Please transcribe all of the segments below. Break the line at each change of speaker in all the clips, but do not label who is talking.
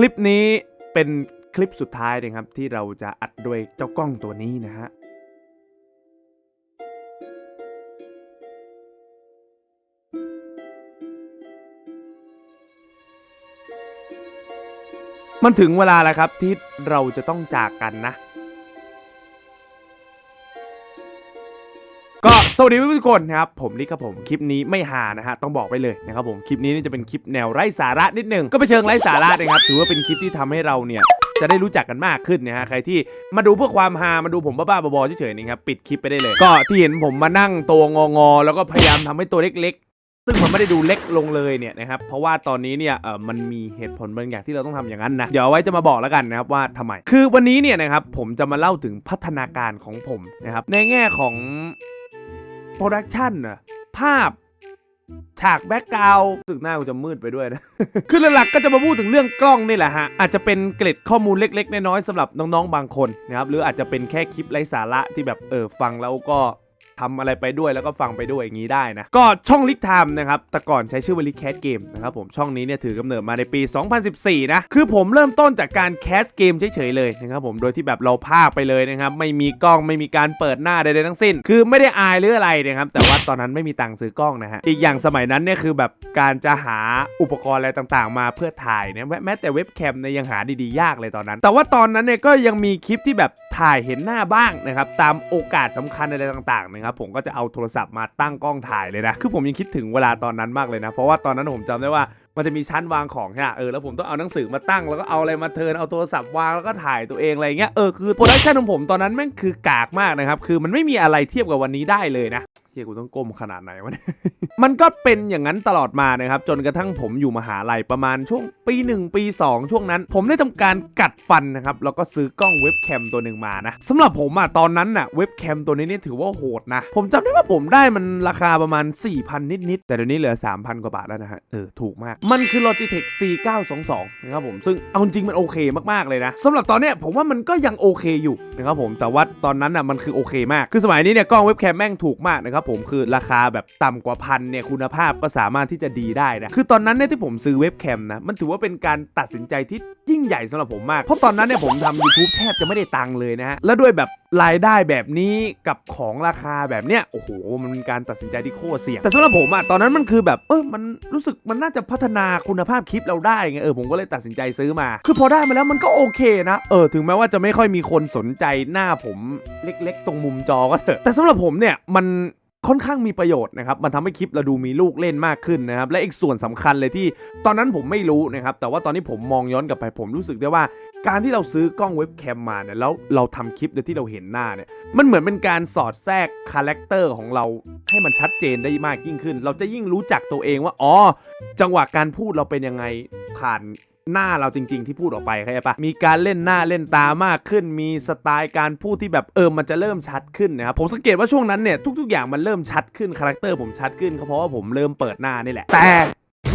คลิปนี้เป็นคลิปสุดท้ายนะครับที่เราจะอัดด้วยเจ้ากล้องตัวนี้นะฮะมันถึงเวลาแล้วครับที่เราจะต้องจากกันนะ สวัสดีทุกคนนะครับผมลิกครับผมคลิปนี้ไม่หานะฮะต้องบอกไปเลยนะครับผมคลิปนี้จะเป็นคลิปแนวไร้สาระนิดนึงก็ไปเชิงไร้สาระนะครับถือว่าเป็นคลิปที่ทำให้เราเนี่ยจะได้รู้จักกันมากขึ้นนะฮะใครที่มาดูเพื่อความฮามาดูผมบ้าๆบอๆเฉยๆนี่ครับปิดคลิปไปได้เลย ก็ที่เห็นผมมานั่งตัวงอๆแล้วก็พยายามทำให้ตัวเล็กๆซึ่งมันไม่ได้ดูเล็กลงเลยเนี่ยนะครับเพราะว่าตอนนี้เนี่ยเออมันมีเหตุผลบางอย่างที่เราต้องทำอย่างนั้นนะเดี๋ยวเอาไว้จะมาบอกแล้วกันนะครับว่าทำไม คือวันนี้เนี่ยนะครับผมจะมาเล่าถึงพัฒนาการของผมนะครับในแง่ของ โปรดักชันอะภาพ ฉากแบ็กกราวด์ตึกหน้ากูจะมืดไปด้วยนะ คือหลักๆก็จะมาพูดถึงเรื่องกล้องนี่แหละฮะ อาจจะเป็นเกร็ดข้อมูลเล็ก ๆ น้อยๆสำหรับน้องๆบางคนนะครับ หรืออาจจะเป็นแค่คลิปไร้สาระที่แบบเออฟังแล้วก็ ทำอะไรไปด้วยแล้วก็ฟังไปด้วยอย่างนี้ได้นะ ก็ช่องลิกไทม์นะครับแต่ก่อนใช้ชื่อว่าลิกแคสเกมนะครับผมช่องนี้เนี่ยถือกำเนิดมาในปี 2014 นะ คือผมเริ่มต้นจากการแคสเกมเฉยๆเลยนะครับผมโดยที่แบบเราพากไปเลยนะครับไม่มีกล้องไม่มีการเปิดหน้าใดๆทั้งสิ้น คือไม่ได้อายหรืออะไรนะครับแต่ว่าตอนนั้นไม่มีตังค์ซื้อกล้องนะฮะอีกอย่างสมัยนั้นเนี่ยคือแบบการจะหาอุปกรณ์อะไรต่างๆ มาเพื่อถ่ายเนี่ยแม้แม้แต่เว็บแคมเนี่ยยังหาดีๆยากเลยตอนนั้น แต่ว่าตอนนั้นเนี่ยก็ยังมีคลิปที่แบบ ถ่ายเห็นหน้าบ้างนะครับ ตามโอกาสสำคัญอะไรต่างๆนะครับ ผมก็จะเอาโทรศัพท์มาตั้งกล้องถ่ายเลยนะ คือผมยังคิดถึงเวลาตอนนั้นมากเลยนะ เพราะว่าตอนนั้นผมจำได้ว่ามันจะมีชั้นวางของใช่ไหมเออ แล้วผมต้องเอาหนังสือมาตั้ง แล้วก็เอาอะไรมาเทิน เอาโทรศัพท์วาง แล้วก็ถ่ายตัวเองอะไรเงี้ย เออ คือโปรดักชันของผมตอนนั้นแม่งคือกากมากนะครับ คือมันไม่มีอะไรเทียบกับวันนี้ได้เลยนะ ยกูต้องก้มขนาดไหนวะเนี่ยมันก็เป็นอย่างนั้นตลอดมานะครับ จนกระทั่งผมอยู่มหาลัยประมาณช่วงปี 1 ปี 2 ช่วงนั้น ผมได้ทำการกัดฟันนะครับ แล้วก็ซื้อกล้องเว็บแคมตัวหนึ่งมานะสำหรับผมอะตอนนั้นน่ะเว็บแคมตัวนี้นี่ถือว่าโหดนะ ผมจำได้ว่าผมได้มันราคาประมาณ 4,000 นิดๆแต่เดี๋ยวนี้เหลือ 3,000 กว่าบาทแล้วนะฮะเออถูกมาก มันคือ Logitech C922 นะครับผมซึ่งเอาจริงมันโอเคมากๆเลยนะสำหรับตอนเนี้ยผมว่ามันก็ยังโอเคอยู่นะครับผมแต่ว่าตอนนั้นอะมันคือโอเคมากคือสมัยนี้เนี่ยกล้องเว็บแคมแม่งถูกมากนะครับผมคือราคาแบบต่ำกว่าพันเนี่ยคุณภาพก็สามารถที่จะดีได้นะคือตอนนั้นเนี่ยที่ผมซื้อเว็บแคมนะมันถือว่าเป็นการตัดสินใจที่ยิ่งใหญ่สำหรับผมมาก เพราะตอนนั้นเนี่ยผมทำ YouTube แทบจะไม่ได้ตังค์เลยนะฮะ แล้วด้วยแบบรายได้แบบนี้กับของราคาแบบเนี้ยโอ้โห มันเป็นการตัดสินใจที่โคตรเสี่ยง แต่สำหรับผมอะตอนนั้นมันคือแบบเออมันรู้สึกมันน่าจะพัฒนาคุณภาพคลิปเราได้ไงเออผมก็เลยตัดสินใจซื้อมา คือพอได้มาแล้วมันก็โอเคนะเออถึงแม้ว่าจะไม่ค่อยมีคนสนใจหน้าผมเล็ก ๆ ตรงมุมจอก็เถอะแต่สำหรับผมเนี่ยมันค่อนข้างมีประโยชน์นะครับ มันทำให้คลิปเราดูมีลูกเล่นมากขึ้นนะครับ และอีกส่วนสำคัญเลยที่ตอนนั้นผมไม่รู้นะครับ แต่ว่าตอนนี้ผมมองย้อนกลับไปผมรู้สึกได้ว่า การที่เราซื้อกล้องเว็บแคมมาเนี่ยแล้วเราทำคลิปโดยที่เราเห็นหน้าเนี่ยมันเหมือนเป็นการสอดแทรกคาแรคเตอร์ของเราให้มันชัดเจนได้มากยิ่งขึ้น เราจะยิ่งรู้จักตัวเองว่าอ๋อจังหวะการพูดเราเป็นยังไงผ่าน หน้าเราจริง ๆ ที่พูดออกไปเข้าใจปะมีการเล่นหน้าเล่นตามากขึ้น มีสไตล์การพูดที่แบบเออมันจะเริ่มชัดขึ้นนะครับผมสังเกตว่าช่วงนั้นเนี่ยทุก ๆ อย่างมันเริ่มชัดขึ้นคาแรคเตอร์ผมชัดขึ้นก็เพราะว่าผมเริ่มเปิดหน้านี่แหละแต่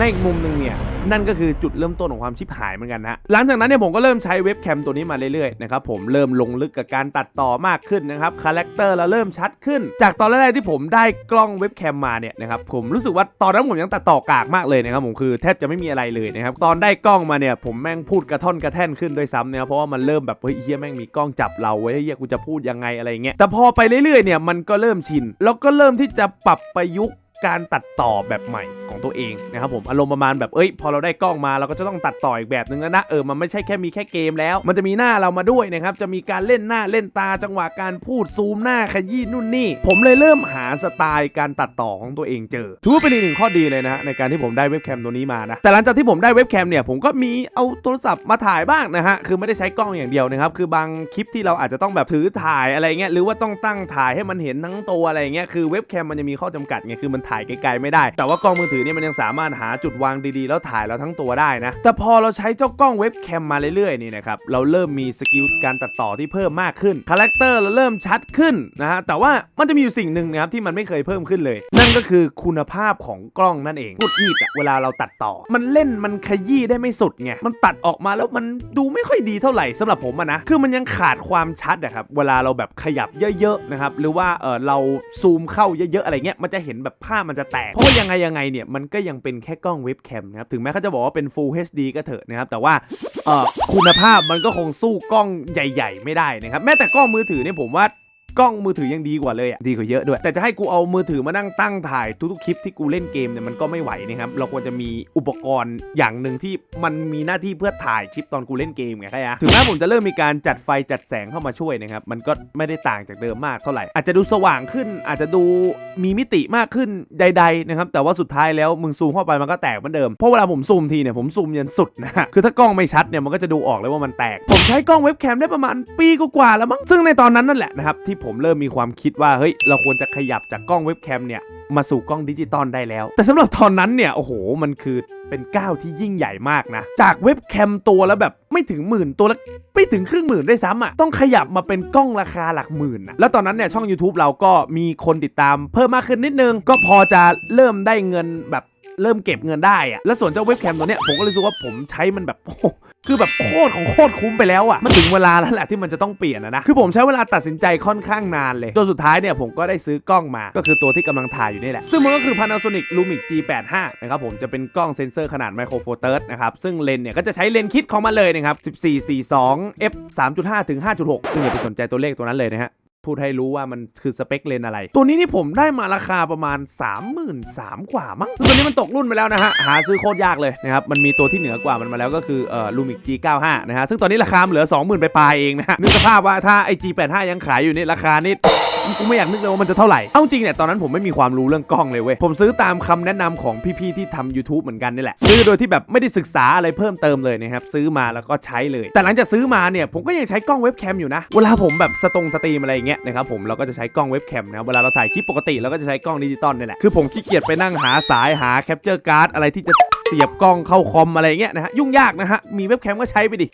ในอีกมุมหนึ่งเนี่ยนั่นก็คือจุดเริ่มต้นของความชิบหายเหมือนกันนะหลังจากนั้นเนี่ยผมก็เริ่มใช้เว็บแคมตัวนี้มาเรื่อยๆนะครับผมเริ่มลงลึกกับการตัดต่อมากขึ้นนะครับคาแรคเตอร์เราเริ่มชัดขึ้น จากตอนแรกๆที่ผมได้กล้องเว็บแคมมาเนี่ยนะครับผมรู้สึกว่าตอนนั้นผมยังตัดต่อกากมากเลยนะครับผมคือแทบจะไม่มีอะไรเลยนะครับตอนได้กล้องมาเนี่ยผมแม่งพูดกระท่อนกระแท่นขึ้นด้วยซ้ำนะครับเพราะว่ามันเริ่มแบบเฮ้ยเฮียแม่งมีกล้องจับเราเว้เฮียกูจะพูดยังไงอะไรเงี้ยแต่พอไปเรื่อยๆเนี่ยมันก็เริ่มชินแล้วก็เริ่มที่จะปรับประยุกต์ การตัดต่อแบบใหม่ของตัวเองนะครับผมอารมณ์ประมาณแบบเอ้ยพอเราได้กล้องมาเราก็จะต้องตัดต่ออีกแบบนึงแล้วนะเออมันไม่ใช่แค่มีแค่เกมแล้ว มันจะมีหน้าเรามาด้วยนะครับจะมีการเล่นหน้าเล่นตาจังหวะการพูดซูมหน้าขยี้นู่นนี่ ผมเลยเริ่มหาสไตล์การตัดต่อของตัวเองเจอถือว่าเป็นอีกหนึ่งข้อดีเลยนะในการที่ผมได้เว็บแคมตัวนี้มานะแต่หลังจากที่ผมได้เว็บแคมเนี่ยผมก็มีเอาโทรศัพท์มาถ่ายบ้างนะฮะคือไม่ได้ใช้กล้องอย่างเดียวนะครับคือบางคลิปที่เราอาจจะต้องแบบถือถ่ายอะไรเงี้ยหรือว่าต้องตั้งถ่ายให้มันเห็นทั้งตัวอะไรเงี้ยคือเว็บแคมมันจะมีข้อจำกัดไงคือมันถายไกลๆไม่ได้ แต่ว่ากล้องมือถือเนี่ยมันยังสามารถหาจุดวางดีๆ แล้วถ่ายเราทั้งตัวได้นะ แต่พอเราใช้เจ้ากล้องเว็บแคมมาเรื่อยๆนี่นะครับ เราเริ่มมีสกิลการตัดต่อที่เพิ่มมากขึ้น คาแรคเตอร์เราเริ่มชัดขึ้นนะฮะ แต่ว่ามันจะมีอยู่สิ่งหนึ่งนะครับที่มันไม่เคยเพิ่มขึ้นเลย นั่นก็คือคุณภาพของกล้องนั่นเองกุดหงิดอะเวลาเราตัดต่อ มันเล่นมันขยี้ได้ไม่สุดไง มันตัดออกมาแล้วมันดูไม่ค่อยดีเท่าไหร่สำหรับผมอะนะ คือมันยังขาดความชัดอะครับ เวลาเราแบบขยับเยอะๆนะครับ หรือว่าเออเราซูมเข้าเยอะๆอะไรเงี้ย มันจะเห็นแบบภาพมันจะแตก เพราะยังไงยังไงเนี่ยมันก็ยังเป็นแค่กล้องเว็บแคมนะครับ ถึงแม้เขาจะบอกว่าเป็น Full HD ก็เถอะนะครับ แต่ว่าคุณภาพมันก็คงสู้กล้องใหญ่ ๆ ไม่ได้นะครับ แม้แต่กล้องมือถือเนี่ยผมว่า กล้องมือถือยังดีกว่าเลยอะดีกว่าเยอะด้วย แต่จะให้กูเอามือถือมานั่งตั้งถ่ายทุกๆคลิปที่กูเล่นเกมเนี่ยมันก็ไม่ไหวนะครับเราควรจะมีอุปกรณ์อย่างหนึ่งที่มันมีหน้าที่เพื่อถ่ายคลิปตอนกูเล่นเกมไงใช่ไหมถึงแม้ผมจะเริ่มมีการจัดไฟจัดแสงเข้ามาช่วยนะครับมันก็ไม่ได้ต่างจากเดิมมากเท่าไหร่ อาจจะดูสว่างขึ้น อาจจะดูมีมิติมากขึ้นใด ๆ นะครับ แต่ว่าสุดท้ายแล้วมึงซูมเข้าไปมันก็แตกเหมือนเดิมเพราะเวลาผมซูมทีเนี่ยผมซูมยันสุดนะฮะคือถ้ากล้องไม่ชัดเนี่ยมันก็จะดูออกเลยว่ามันแตก ผมใช้กล้องเว็บแคมได้ประมาณปีกว่าแล้วมั้งซึ่งในตอนนั้นนั่นแหละนะครับที่ผมเริ่มมีความคิดว่าเฮ้ยเราควรจะขยับจากกล้องเว็บแคมเนี่ยมาสู่กล้องดิจิตอลได้แล้ว แต่สำหรับตอนนั้นเนี่ยโอ้โหมันคือเป็นก้าวที่ยิ่งใหญ่มากนะ จากเว็บแคมตัวแล้วแบบไม่ถึงหมื่นตัวละไม่ถึงครึ่งหมื่นได้ซ้ำอะต้องขยับมาเป็นกล้องราคาหลักหมื่นนะแล้วตอนนั้นเนี่ยช่อง YouTube เราก็มีคนติดตามเพิ่มมากขึ้นนิดนึง ก็พอจะเริ่มได้เงินแบบ เริ่มเก็บเงินได้อะแล้วส่วนเจ้าเว็บแคมตัวเนี้ยผมก็รู้สึกว่าผมใช้มันแบบคือแบบโคตรของโคตรคุ้มไปแล้วอะมันถึงเวลาแล้วแหละที่มันจะต้องเปลี่ยนนะ คือผมใช้เวลาตัดสินใจค่อนข้างนานเลยจนสุดท้ายเนี่ยผมก็ได้ซื้อกล้องมา ก็คือตัวที่กำลังถ่ายอยู่นี่แหละ ซึ่งมันก็คือ Panasonic Lumix G85 นะครับผมจะเป็นกล้องเซ็นเซอร์ขนาดไมโครโฟเตอร์นะครับ ซึ่งเลนส์เนี่ยก็จะใช้เลนส์คิดของมันเลยนะครับ 1442 f 3.5ถึง5.6 ซึ่งอย่าไปสนใจตัวเลขตัวนั้นเลยนะฮะ พูดให้รู้ว่ามันคือสเปคเลนอะไร ตัวนี้นี่ผมได้มาราคาประมาณ 33,000กว่ามั้งตัวนี้มันตกรุ่นไปแล้วนะฮะ หาซื้อโคตรยากเลยนะครับ มันมีตัวที่เหนือกว่ามันมาแล้วก็คือเอ่อลูมิก G95 นะฮะ ซึ่งตอนนี้ราคาเหลือ 20,000 ไปปลายเองนะฮะนึกสภาพว่าถ้าไอ G85 ยังขายอยู่นี่ราคานี่กูไม่อยากนึกเลยว่ามันจะเท่าไหร่ เอาจริงเนี่ยตอนนั้นผมไม่มีความรู้เรื่องกล้องเลยเว้ย ผมซื้อตามคำแนะนำของพี่ๆที่ทำ YouTube เหมือนกันนี่แหละ ซื้อโดยที่แบบไม่ได้ศึกษาอะไรเพิ่มเติมเลยนะครับ ซื้อมาแล้วก็ใช้เลย แต่หลังจากซื้อมาเนี่ยผมก็ยังใช้กล้องเว็บแคมอยู่นะ เวลาผมแบบสตรงสตรีมอะไรอย่างเงี้ยนะครับผมเราก็จะใช้กล้องเว็บแคมนะครับเวลาเราถ่ายคลิปปกติเราก็จะใช้กล้องดิจิตอลนี่แหละ คือผมขี้เกียจไปนั่งหาสายหาแคปเจอร์การ์ดอะไรที่จะเสียบกล้องเข้าคอมอะไรอย่างเงี้ยนะฮะยุ่งยากนะฮะมีเว็บแคมก็ใช้ไปดิ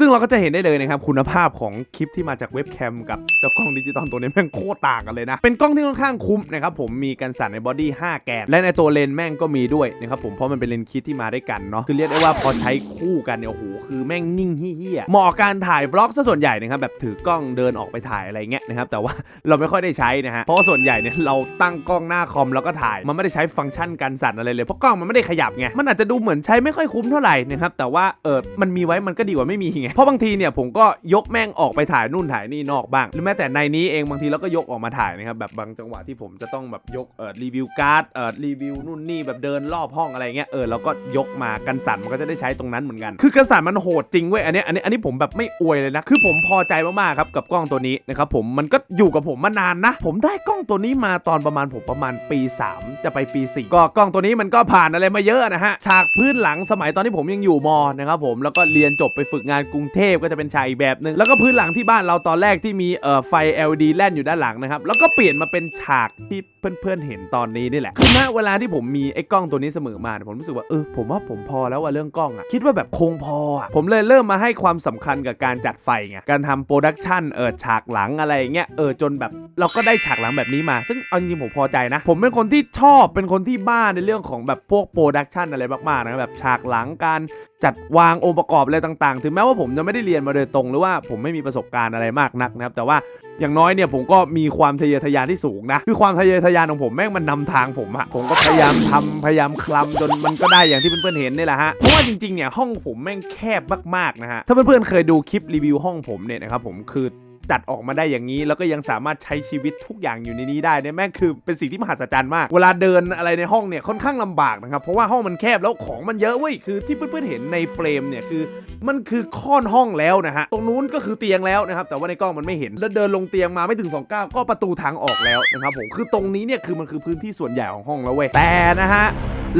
ซึ่งเราก็จะเห็นได้เลยนะครับคุณภาพของคลิปที่มาจากเว็บแคมกับเจ้ากล้องดิจิตอลตัวนี้แม่งโคตรต่างกันเลยนะ เป็นกล้องที่ค่อนข้างคุ้มนะครับผมมีกันสั่นในบอดี้5แกนและในตัวเลนส์แม่งก็มีด้วยนะครับผมเพราะมันเป็นเลนส์คิดที่มาด้วยกันเนาะคือเรียกได้ว่าพอใช้คู่กันเนี่ยโอ้โหคือแม่งนิ่งเฮี้ยเหมาะการถ่ายบล็อกซะส่วนใหญ่นะครับแบบถือกล้องเดินออกไปถ่ายอะไรเงี้ยนะครับแต่ว่าเราไม่ค่อยได้ใช้นะฮะเพราะส่วนใหญ่เนี่ยเราตั้งกล้องหน้าคอมแล้วก็ถ่ายมันไม่ได้ใช้ฟังก์ชันการสั่นอะไรเลยเพราะกล้องมันไม่ได้ขยับไงมันอาจจะดูเหมือนใช้ไม่ค่อยคุ้มเท่าไหร่นะครับแต่ว่าเออมันมีไว้มันก็ดีกว่าไม่มีไงเพราะบางทีเนี่ยผมก็ยกแม่งออกไปถ่ายนู่นถ่ายนี่นอกบ้าง หรือแม้แต่ในนี้เองบางทีเราก็ยกออกมาถ่ายนะครับแบบบางจังหวะที่ผมจะต้องแบบยกเออรีวิวการ์ดเออรีวิวนู่นนี่แบบเดินรอบห้องอะไรเงี้ยเออเราก็ยกมากันสั่นมันก็จะได้ใช้ตรงนั้นเหมือนกัน คือกันสั่นมันโหดจริงเว้ยอันนี้อันนี้อันนี้ผมแบบไม่อวยเลยนะคือผมพอใจมากๆครับกับกล้องตัวนี้นะครับผมมันก็อยู่กับผมมานานนะ ผมได้กล้องตัวนี้มาตอนประมาณผมประมาณปี 3 จะไปปี 4 ก็กล้องตัวนี้มันก็ผ่านอะไรมาเยอะนะฮะฉากพื้นหลังสมัยตอนที่ผมยังอยู่มนะครับผมแล้วก็เรียนจบไปฝึกงานกรุงเทพก็จะเป็นฉากอีกแบบหนึงแล้วก็พื้นหลังที่บ้านเราตอนแรกที่มีเอ่อไฟ LED แล่นอยู่ด้านหลังนะครับแล้วก็เปลี่ยนมาเป็นฉากที่เพื่อนๆเห็นตอนนี้นี่แหละคือณเวลาที่ผมมีไอ้กล้องตัวนี้เสมอมาเนี่ยผมรู้สึกว่าเออผมว่าผมพอแล้วว่าเรื่องกล้องอะคิดว่าแบบคงพออะผมเลยเริ่มมาให้ความสำคัญกับการจัดไฟไงการทำโปรดักชันเออฉากหลังอะไรอย่างเงี้ยเออจนแบบเราก็ได้ฉากหลังแบบนี้มา ซึ่งเอาจริงผมพอใจนะ ผมเป็นคนที่ชอบเป็นคนที่บ้าในเรื่องของแบบพวกโปรดักชันอะไรมากๆนะแบบฉากหลังการจัดวางองค์ประกอบอะไรต่างๆ ถึงแม้ว่าผมจะไม่ได้เรียนมาโดยตรง หรือว่าผมไม่มีประสบการณ์อะไรมากนักนะครับ แต่ว่าอย่างน้อยเนี่ยผมก็มีความทะเยอทะยานที่สูงนะ คือความทะเยอทะยานของผมแม่งมันนำทางผมอะผมก็พยายามทำพยายามคลำจนมันก็ได้อย่างที่เพื่อนๆเห็นนี่แหละฮะ เพราะว่าจริงๆเนี่ยห้องผมแม่งแคบมากๆนะฮะ ถ้าเพื่อนๆเคยดูคลิปรีวิวห้องผมเนี่ยนะครับผมคือ จัดออกมาได้อย่างนี้ แล้วก็ยังสามารถใช้ชีวิตทุกอย่างอยู่ในนี้ได้เนี่ยแม่งคือเป็นสิ่งที่มหัศจรรย์มาก เวลาเดินอะไรในห้องเนี่ยค่อนข้างลำบากนะครับ เพราะว่าห้องมันแคบแล้วของมันเยอะเว้ยคือที่เพื่อนๆเห็นในเฟรมเนี่ยคือมันคือค่อนห้องแล้วนะฮะตรงนู้นก็คือเตียงแล้วนะครับแต่ว่าในกล้องมันไม่เห็นแล้วเดินลงเตียงมาไม่ถึง2ก้าวก็ประตูทางออกแล้วนะครับผมคือตรงนี้เนี่ยคือมันคือพื้นที่ส่วนใหญ่ของห้องแล้วเว้ยแต่นะฮะ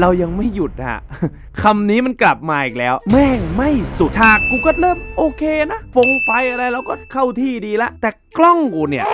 เรายังไม่หยุดฮะคำนี้มันกลับมาอีกแล้ว แม่งไม่สุดฉากกูก็เริ่มโอเคนะฟงไฟอะไรเราก็เข้าที่ดีละ แต่กล้องกูเนี่ย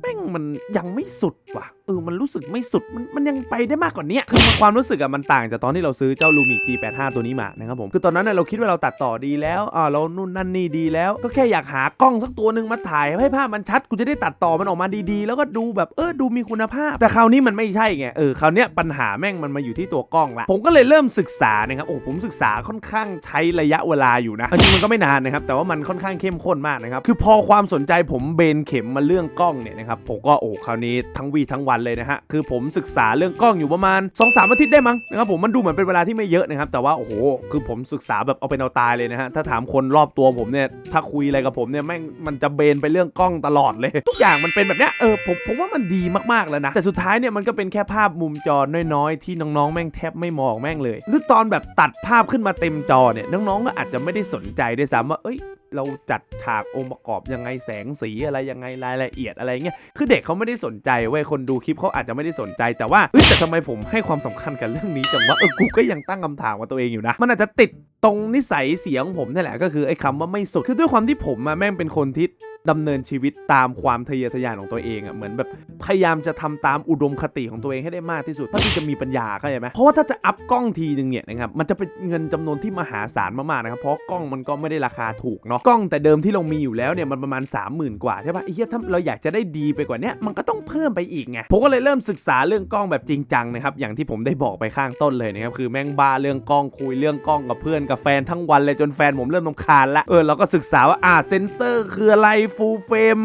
แม่งมันยังไม่สุดว่ะเออมันรู้สึกไม่สุดมันมันยังไปได้มากกว่านี้คือความรู้สึกอะมันต่างจากตอนที่เราซื้อเจ้า Lumix G85 ตัวนี้มานะครับผมคือตอนนั้นน่ะเราคิดว่าเราตัดต่อดีแล้วอ่าเรานู่นนั่นนี่ดีแล้ว ก็แค่อยากหากล้องสักตัวหนึ่งมาถ่ายให้ภาพมันชัดกูจะได้ตัดต่อมันออกมาดีๆ แล้วก็ดูแบบเออดูมีคุณภาพ แต่คราวนี้มันไม่ใช่ไงเออคราวเนี้ยปัญหาแม่งมันมาอยู่ที่ตัวกล้องละผมก็เลยเริ่มศึกษานะครับโอ้ผมศึกษาค่อนข้างใช้ระยะเวลาอยู่นะจริงมันก็ไม่นานนะครับแต่ว่ามันค่อนข้างเข้มข้นมากนะครับคือพอความสนใจผมเบนเข็มมาเรื่องกล้องเนี่ยนะครับผมก็โอ้คราวนี้ทั้งวีทั้งวันวันเลยนะฮะคือผมศึกษาเรื่องกล้องอยู่ประมาณ2-3สามอาทิตย์ได้มั้งนะครับผมมันดูเหมือนเป็นเวลาที่ไม่เยอะนะครับแต่ว่าโอ้โหคือผมศึกษาแบบเอาเป็นเอาตายเลยนะฮะถ้าถามคนรอบตัวผมเนี่ยถ้าคุยอะไรกับผมเนี่ยแม่งมันจะเบนไปเรื่องกล้องตลอดเลย ทุกอย่างมันเป็นแบบเนี้ยเออผมผมว่ามันดีมากๆแล้วนะแต่สุดท้ายเนี่ยมันก็เป็นแค่ภาพมุมจอน้อยๆ ที่น้องๆ แม่งแทบไม่มองแม่งเลย หรือตอนแบบตัดภาพขึ้นมาเต็มจอเนี่ยน้องๆก็อาจจะไม่ได้สนใจด้วยซ้ำว่าเอ้ย เราจัดฉากองค์ประกอบยังไงแสงสีอะไรยังไงรายละเอียดอะไรเงี้ยคือเด็กเขาไม่ได้สนใจเว้ยคนดูคลิปเขาอาจจะไม่ได้สนใจแต่ว่าเอ้ยแต่ทำไมผมให้ความสำคัญกับเรื่องนี้จังวะเออกูก็ยังตั้งคำถามกับตัวเองอยู่นะ มันอาจจะติดตรงนิสัยเสียงผมนี่แหละก็คือไอ้คำว่าไม่สุดคือด้วยความที่ผมอะแม่งเป็นคนที่ ดำเนินชีวิตตามความทะเยอทะยานของตัวเองอะเหมือนแบบพยายามจะทำตามอุดมคติของตัวเองให้ได้มากที่สุดเท่าที่จะมีปัญญาเข้าใจไหมเพราะว่าถ้าจะอัพกล้องทีนึงเนี่ยนะครับมันจะเป็นเงินจำนวนที่มหาศาลมากๆนะครับเพราะกล้องมันก็ไม่ได้ราคาถูกเนาะกล้องแต่เดิมที่เรามีอยู่แล้วเนี่ยมันประมาณ 30,000 กว่าใช่ปะไอ้เหี้ยถ้าเราอยากจะได้ดีไปกว่านี้มันก็ต้องเพิ่มไปอีกไงผมก็เลยเริ่มศึกษาเรื่องกล้องแบบจริงจังนะครับอย่างที่ผมได้บอกไปข้างต้นเลยนะครับคือแม่งบ้าเรื่องกล้องคุยเรื่องกล้องกับเพื่อนกับแฟนทั้งวันเลยจนแฟนผมเริ่มรำคาญละเออเราก็ศึกษาว่าอ่าเซนเซอร์คืออะไรฟูลเฟรม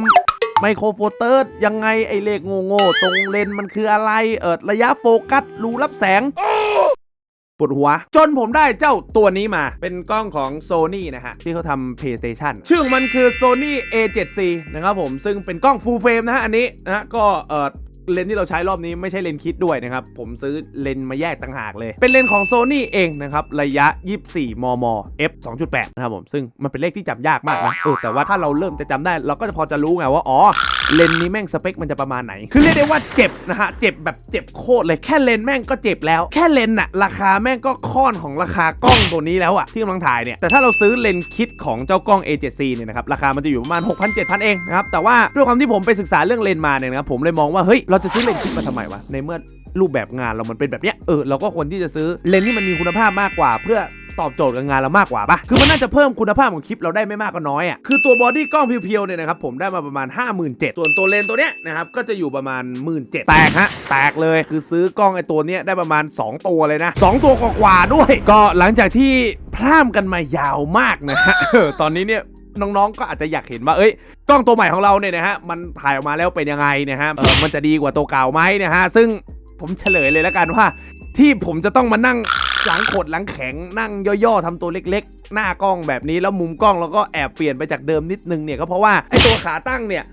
ไมโครโฟเตอร์ยังไงไอเลขโง่ๆตรงเลนมันคืออะไร เอิดระยะโฟกัส รูรับแสงปวดหัว จนผมได้เจ้าตัวนี้มา เป็นกล้องของ Sony นะฮะ ที่เขาทำ PlayStation ชื่อมันคือ Sony A7C นะครับผม ซึ่งเป็นกล้อง full frame นะฮะ อันนี้นะฮะ ก็เออ เลนที่เราใช้รอบนี้ไม่ใช่เลนคิดด้วยนะครับ ผมซื้อเลนมาแยกต่างหากเลย เป็นเลนของ Sony เองนะครับ ระยะ 24 มม f 2.8 นะครับผม ซึ่งมันเป็นเลขที่จำยากมากนะเออแต่ว่าถ้าเราเริ่มจะจำได้ เราก็จะพอจะรู้ไงว่า อ๋อ เลนนี้แม่งสเปคมันจะประมาณไหน คือเรียกได้ว่าเจ็บนะฮะ เจ็บแบบเจ็บโคตรเลย แค่เลนแม่งก็เจ็บแล้ว แค่เลนน่ะราคาแม่งก็ค่อนของราคากล้องตัวนี้แล้วอะที่กำลังถ่ายเนี่ย แต่ถ้าเราซื้อเลนคิดของเจ้ากล้อง A7C เนี่ยนะครับ ราคามันจะอยู่ประมาณ 6,000 7,000 เองนะครับ แต่ว่าด้วยความที่ผมไปศึกษาเรื่องเลนมาเนี่ยนะครับ ผมเลยมองว่า เฮ้ย เราจะซื้อเลนคิดมาทำไมวะ ในเมื่อรูปแบบงานเรามันเป็นแบบเนี้ย เออ เราก็ควรที่จะซื้อเลนที่มันมีคุณภาพมากกว่าเพื่อ ตอบโจทย์กับงานเรามากกว่าปะคือมันน่าจะเพิ่มคุณภาพของคลิปเราได้ไม่มากก็น้อยอะคือตัวบอดี้กล้องเพียวๆเนี่ยนะครับผมได้มาประมาณ 57,000ส่วนตัวเลนตัวเนี้ยนะครับก็จะอยู่ประมาณ 17,000แตกฮะแตกเลยคือซื้อกล้องไอ้ตัวเนี้ยได้ประมาณ 2 ตัวเลยนะ 2 ตัวกว่าๆด้วย ก็หลังจากที่พร่ำกันมายาวมากนะฮะตอนนี้เนี่ยน้องๆ ก็อาจจะอยากเห็นว่า เอ้ย กล้องตัวใหม่ของเราเนี่ยนะฮะ มันถ่ายออกมาแล้วเป็นยังไงนะฮะ เออ มันจะดีกว่าตัวเก่าไหมนะฮะ ซึ่งผมเฉลยเลยแล้วกันว่า ที่ผมจะต้องมานั่ง หลังขดหลังแข็งนั่งย่อๆทำตัวเล็ก ๆ หน้ากล้องแบบนี้แล้วมุมกล้องแล้วก็แอบเปลี่ยนไปจากเดิมนิดนึงเนี่ยก็เพราะว่าไอ้ตัวขาตั้งเนี่ย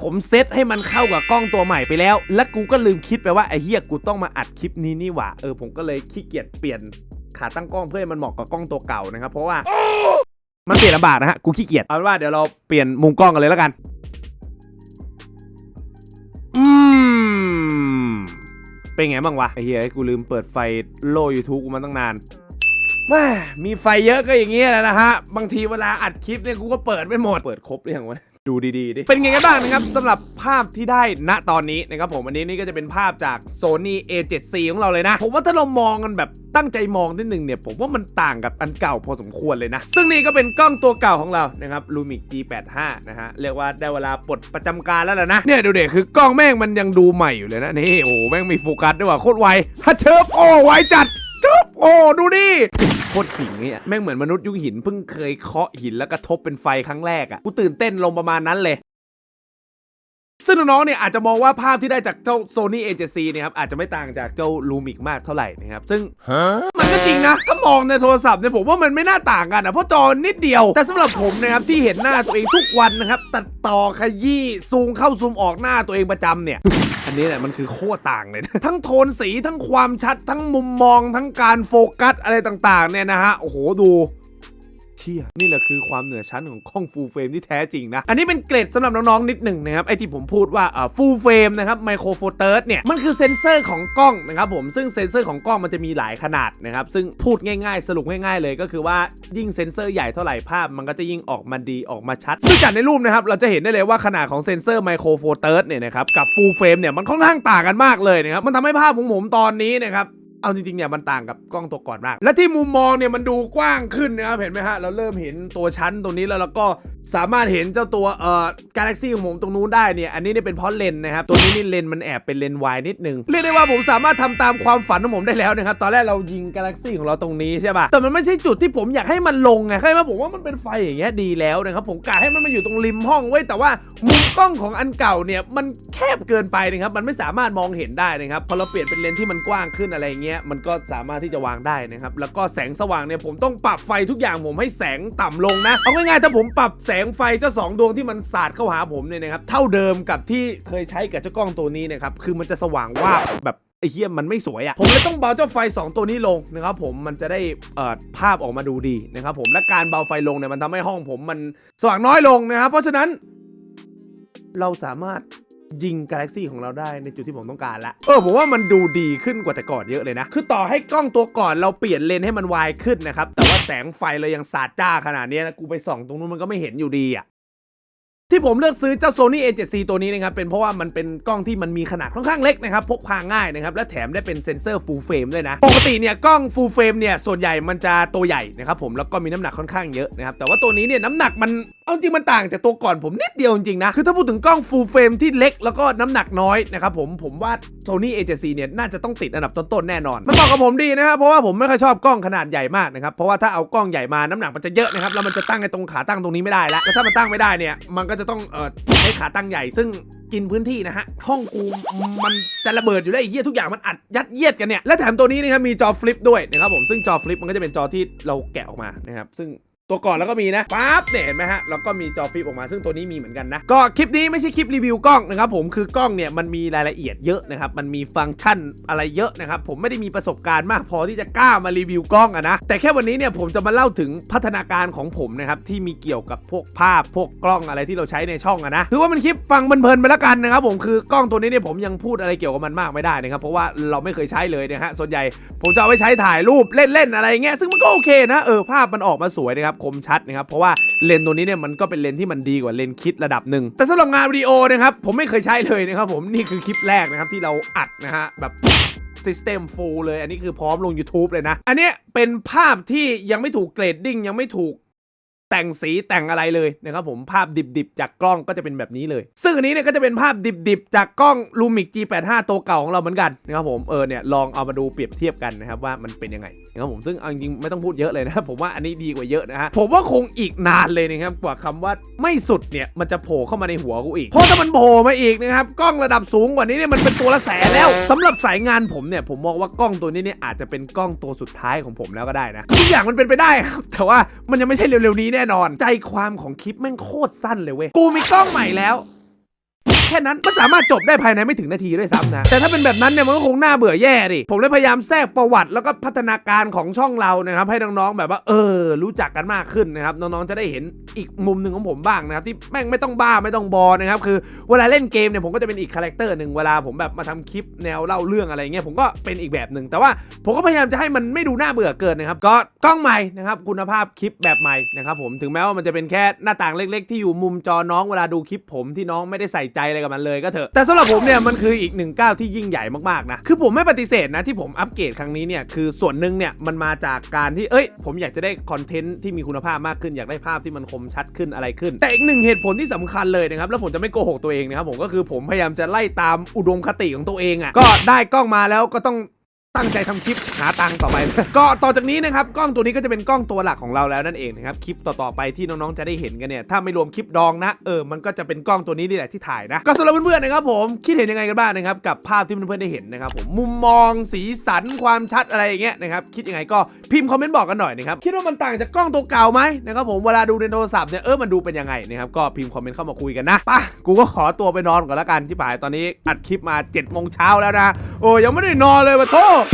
ผมเซตให้มันเข้ากับกล้องตัวใหม่ไปแล้ว และกูก็ลืมคิดไปว่าไอ้เฮียกูต้องมาอัดคลิปนี้นี่หว่า เออผมก็เลยขี้เกียจเปลี่ยนขาตั้งกล้องเพื่อให้มันเหมาะกับกล้องตัวเก่านะครับ เพราะว่ามันเปลี่ยนลำบากนะฮะ กูขี้เกียจ เอาเป็นว่าเดี๋ยวเราเปลี่ยนมุมกล้องกันเลยแล้วกัน อืม เป็นไงบ้างวะไอ้เหี้ยกูลืมเปิดไฟโล่ YouTube กูมาตั้งนานแม่มีไฟเยอะก็อย่างเงี้ยแหละนะฮะ บางทีเวลาอัดคลิปเนี่ยกูก็เปิดไม่หมด เปิดครบหรือยังวะ ดูดีๆดิ เป็นไงกันบ้างนะครับสำหรับภาพที่ได้ณตอนนี้นะครับผมอันนี้นี่ก็จะเป็นภาพจาก Sony A7C ของเราเลยนะ ผมว่าถ้าเรามองกันแบบตั้งใจมองนิดนึงเนี่ย ผมว่ามันต่างกับอันเก่าพอสมควรเลยนะ ซึ่งนี่ก็เป็นกล้องตัวเก่าของเรานะครับ Lumix G85 นะฮะ เรียกว่าได้เวลาปลดประจำการแล้วแหละนะ เนี่ยดูเด็คือกล้องแม่งมันยังดูใหม่อยู่เลยนะนี่โอ้แม่งมีโฟกัสด้วยว่ะโคตรไวฮัเชิบโอ้ไวจัดจุ๊บโอ้ดูดิ ตรขิงเนี่ยแม่งเหมือนมนุษย์ยุคหินเพิ่งเคยเคาะหินแล้วกระทบเป็นไฟครั้งแรกอะ่ะกูตื่นเต้นลงประมาณนั้นเลย ซึ่งน้องๆ เนี่ยอาจจะมองว่าภาพที่ได้จากเจ้า Sony A7C เนี่ยครับอาจจะไม่ต่างจากเจ้า Lumix มากเท่าไหร่นะครับ ซึ่งมันก็จริงนะ ถ้ามองในโทรศัพท์เนี่ยผมว่ามันไม่น่าต่างกันนะเพราะจอนิดเดียว แต่สำหรับผมนะครับที่เห็นหน้าตัวเองทุกวันนะครับตัดต่อขยี้ซูมเข้าซูมออกหน้าตัวเองประจำเนี่ยอันนี้แหละมันคือโคตรต่างเลยนะทั้งโทนสีทั้งความชัดทั้งมุมมองทั้งการโฟกัสอะไรต่างๆเนี่ยนะฮะโอ้โหดู ชี่ยนี่แหละคือความเหนือชั้นของกล้อง full frame ที่แท้จริงนะ อันนี้เป็นเกรดสำหรับน้องๆนิดหนึ่งนะครับไอที่ผมพูดว่าอ่า full frame นะครับ micro four third เนี่ยมันคือเซนเซอร์ของกล้องนะครับผมซึ่งเซนเซอร์ของกล้องมันจะมีหลายขนาดนะครับซึ่งพูดง่ายๆ สรุปง่ายๆเลยก็คือว่ายิ่งเซนเซอร์ใหญ่เท่าไหร่ภาพ มันก็จะยิ่งออกมาดีออกมาชัดซึ่งจากในรูปนะครับเราจะเห็นได้เลยว่าขนาดของเซนเซอร์ micro four third เนี่ยนะครับกับ full frame เนี่ยมันค่อนข้างต่างกันมากเลยนะครับมันทำให้ภาพของผมตอนนี้นะครับ เอาจริงๆเนี่ยมันต่างกับกล้องตัวก่อนมาก และที่มุมมองเนี่ยมันดูกว้างขึ้นนะครับเห็นไหมฮะเราเริ่มเห็นตัวชั้นตรงนี้แล้วเราก็สามารถเห็นเจ้าตัวเอ่อกาแล็กซี่ของผมตรงนู้นได้เนี่ยอันนี้เนี่ยเป็นเพราะเลนส์นะครับตัวนี้นี่เลนส์มันแอบเป็นเลนส์วายนิดนึงเรียกได้ว่าผมสามารถทำตามความฝันของผมได้แล้วนะครับตอนแรกเรายิงกาแล็กซี่ของเราตรงนี้ใช่ป่ะแต่มันไม่ใช่จุดที่ผมอยากให้มันลงไงใช่ไหมผมว่ามันเป็นไฟอย่างเงี้ยดีแล้วนะครับผมกะให้มันมาอยู่ตรงริมห้องไว้แต่ว่ามุมกล้องของอันเก่าเนี่ยมันแคบเกินไปนะครับมันไม่สามารถมองเห็นได้นะครับพอเราเปลี่ยนเป็นเลนที่มันกว้างขึ้นอะไรเงี้ยมันก็สามารถที่จะวางได้นะครับ แล้วก็แสงสว่างเนี่ยผมต้องปรับไฟทุกอย่างผมให้แสงต่ำลงนะ เอาง่ายๆถ้าผมปรับแสงไฟเจ้าสองดวงที่มันสาดเข้าหาผมเนี่ยนะครับ เท่าเดิมกับที่เคยใช้กับเจ้ากล้องตัวนี้นะครับ คือมันจะสว่างวาบแบบไอ้เหี้ยมันไม่สวยอะ่ะ ผมเลยต้องเบาเจ้าไฟ 2 ตัวนี้ลงนะครับผมมันจะได้เอ่อภาพออกมาดูดีนะครับผมและการเบาไฟลงเนี่ยมันทำให้ห้องผมมันสว่างน้อยลงนะครับเพราะฉะนั้น เราสามารถ ยิงกาแล็กซี่ของเราได้ในจุดที่ผมต้องการละ เออผมว่ามันดูดีขึ้นกว่าแต่ก่อนเยอะเลยนะ คือต่อให้กล้องตัวก่อนเราเปลี่ยนเลนให้มันวายขึ้นนะครับ แต่ว่าแสงไฟเรายังสาดจ้าขนาดนี้นะกูไปส่องตรงนู้นมันก็ไม่เห็นอยู่ดีอะ ที่ผมเลือกซื้อเจ้า Sony A7C ตัวนี้นะครับเป็นเพราะว่ามันเป็นกล้องที่มันมีขนาดค่อนข้างเล็กนะครับพกพาง่ายนะครับและแถมได้เป็นเซ็นเซอร์ full frame ด้วยนะปกติเนี่ยกล้อง full frame เนี่ยส่วนใหญ่มันจะตัวใหญ่นะครับผมแล้วก็มีน้ำหนักค่อนข้างเยอะนะครับแต่ว่าตัวนี้เนี่ยน้ำหนักมันเอาจริงมันต่างจากตัวก่อนผมนิดเดียวจริงๆนะคือถ้าพูดถึงกล้อง full frame ที่เล็กแล้วก็น้ำหนักน้อยนะครับผมผมว่า Sony A7C เจซีเนี่ยน่าจะต้องติดอันดับต้นๆแน่นอน มันเหมาะกับผมดีนะครับเพราะว่าผมไม่ค่อยชอบกล้องขนาดใหญ่มากนะครับเพราะว่าถ้าเอากล้องใหญ่มาน้ำหนักมันจะเยอะนะครับแล้วมันจะตั้งไอ้ตรงขาตั้งตรงนี้ไม่ได้แล้วแล้วถ้ามันตั้งไม่ได้เนี่ยมันก็จะต้องเอ่อใช้ขาตั้งใหญ่ซึ่งกินพื้นที่นะฮะห้องกูมันจะระเบิดอยู่แล้วไอ้เหี้ยทุกอย่างมันอัดยัดเยียดกันเนี่ยและแถมตัวนี้นะครับมีจอฟลิปด้วยนะครับผมซึ่งจอฟลิปมันก็จะเป็นจอที่เราแกะออกมานะครับซึ่ง ตัวก่อนแล้วก็มีนะปั๊บเนี่ยเห็นไหมฮะแล้วก็มีจอฟลิปออกมาซึ่งตัวนี้มีเหมือนกันนะ ก็คลิปนี้ไม่ใช่คลิปรีวิวกล้องนะครับผมคือกล้องเนี่ยมันมีรายละเอียดเยอะนะครับมันมีฟังก์ชันอะไรเยอะนะครับผมไม่ได้มีประสบการณ์มากพอที่จะกล้ามารีวิวกล้องอะนะแต่แค่วันนี้เนี่ยผมจะมาเล่าถึงพัฒนาการของผมนะครับที่มีเกี่ยวกับพวกภาพพวกกล้องอะไรที่เราใช้ในช่องอะนะถือว่ามันคลิปฟังเพลินๆไปแล้วกันนะครับผมคือกล้องตัวนี้เนี่ยผมยังพูดอะไรเกี่ยวกับมันมากไม่ได้นะครับเพราะว่าเราไม่เคยใช้เลยนะฮะส่วนใหญ่ผมจะเอาไว้ใช้ถ่ายรูปเล่นๆอะไรเงี้ยซึ่งมันก็โอเคนะเออภาพมันออกมาสวยนะครับคมชัดนะครับเพราะว่าเลนส์ตัวนี้เนี่ยมันก็เป็นเลนส์ที่มันดีกว่าเลนส์คิดระดับหนึ่งแต่สำหรับงานวิดีโอนะครับผมไม่เคยใช้เลยนะครับผมนี่คือคลิปแรกนะครับที่เราอัดนะฮะแบบซิสเต็มฟูลเลย อันนี้คือพร้อมลง YouTube เลยนะ อันนี้เป็นภาพที่ยังไม่ถูกเกรดดิ้งยังไม่ถูก แต่งสีแต่งอะไรเลยนะครับผมภาพดิบๆ จากกล้องก็จะเป็นแบบนี้เลย ซึ่งอันนี้เนี่ยก็จะเป็นภาพดิบๆ จากกล้อง Lumix G85 ตัวเก่าของเราเหมือนกันนะครับผมเออเนี่ยลองเอามาดูเปรียบเทียบกันนะครับว่ามันเป็นยังไงนะครับผมซึ่งเอาจริงๆไม่ต้องพูดเยอะเลยนะครับผมว่าอันนี้ดีกว่าเยอะนะฮะผมว่าคงอีกนานเลยนะครับกว่าคำว่าไม่สุดเนี่ยมันจะโผล่เข้ามาในหัวกูอีกเพราะถ้ามันโผล่มาอีกนะครับกล้องระดับสูงกว่านี้เนี่ยมันเป็นตัวละแสนแล้วสำหรับสายงานผมเนี่ยผมมองว่ากล้องตัวนี้เนี่ยอาจจะเป็นกล้องตัวสุดท้ายของผมแล้วก็ได้นะทุกอย่างมันเป็นไปได้ครับแต่ว่ามันยังไม่ใช่เร็วๆนี้แน่นอน ใจความของคลิปแม่งโคตรสั้นเลยเว้ย กูมีกล้องใหม่แล้ว แค่นั้นมันสามารถจบได้ภายในไม่ถึงนาทีด้วยซ้ำนะ แต่ถ้าเป็นแบบนั้นเนี่ยมันก็คงน่าเบื่อแย่ดิผมเลยพยายามแทรกประวัติแล้วก็พัฒนาการของช่องเรานะครับให้น้องๆแบบว่าเออ รู้จักกันมากขึ้นนะครับน้องๆจะได้เห็นอีกมุมหนึ่งของผมบ้างนะครับที่แม่งไม่ต้องบ้าไม่ต้องบอนะครับคือเวลาเล่นเกมเนี่ยผมก็จะเป็นอีกคาแรคเตอร์หนึ่งเวลาผมแบบมาทำคลิปแนวเล่าเรื่องอะไรเงี้ยผมก็เป็นอีกแบบหนึ่งแต่ว่าผมก็พยายามจะให้มันไม่ดูน่าเบื่อเกินนะครับก็กล้องใหม่นะครับคุณภาพคลิปแบบใหม่นะครับผมถึงแม้ว่ามันจะเป็นแค่หน้าต่างเล็ก ๆ ที่อยู่มุมจอน้องเวลาดูคลิปผมที่น้องไม่ได้ใส่ใจอะไรกับมันเลยก็เถอะแต่สำหรับผมเนี่ยมันคืออีกหนึ่งก้าวที่ยิ่งใหญ่มากๆนะคือผมไม่ปฏิเสธนะที่ผมอัปเกรดครั้งนี้เนี่ยคือส่วนหนึ่งเนี่ยมันมาจากการที่เอ้ย ผมอยากจะได้คอนเทนต์ที่มีคุณภาพมากขึ้นอยากได้ภาพที่มันคมชัดขึ้นอะไรขึ้น แต่อีกหนึ่งเหตุผลที่สำคัญเลยนะครับแล้วผมจะไม่โกหกตัวเองนะครับผมก็คือผมพยายามจะไล่ตามอุดมคติของตัวเองอะ่ะก็ได้กล้องมาแล้วก็ต้อง ตั้งใจทำคลิปหาตังค์ต่อไป ก็ต่อจากนี้นะครับกล้องตัวนี้ก็จะเป็นกล้องตัวหลักของเราแล้วนั่นเองนะครับคลิปต่อๆไปที่น้องๆจะได้เห็นกันเนี่ยถ้าไม่รวมคลิปดองนะเออมันก็จะเป็นกล้องตัวนี้นี่แหละที่ถ่ายนะก็สำหรับเพื่อนๆนะครับผมคิดเห็นยังไงกันบ้างนะครับกับภาพที่เพื่อนๆได้เห็นนะครับผมมุมมองสีสันความชัดอะไรอย่างเงี้ยนะครับคิดยังไงก็พิมพ์คอมเมนต์บอกกันหน่อยนะครับคิดว่ามันต่างจากกล้องตัวเก่าไหมนะครับผมเวลาดูในโทรศัพท์เนี่ยเออมันดูเป็นยังไงนะครับก็พิมพ์คอมเมนต์เข้ามาคุยกันนะป่ะกูก็ขอตัวไปนอนก่อนละกันที่ป่ายตอนนี้อัดคลิปมา7จ็ดโมงเช้าแล้วนะโอ้ยังไม่ได้นอนเลยมาโทษ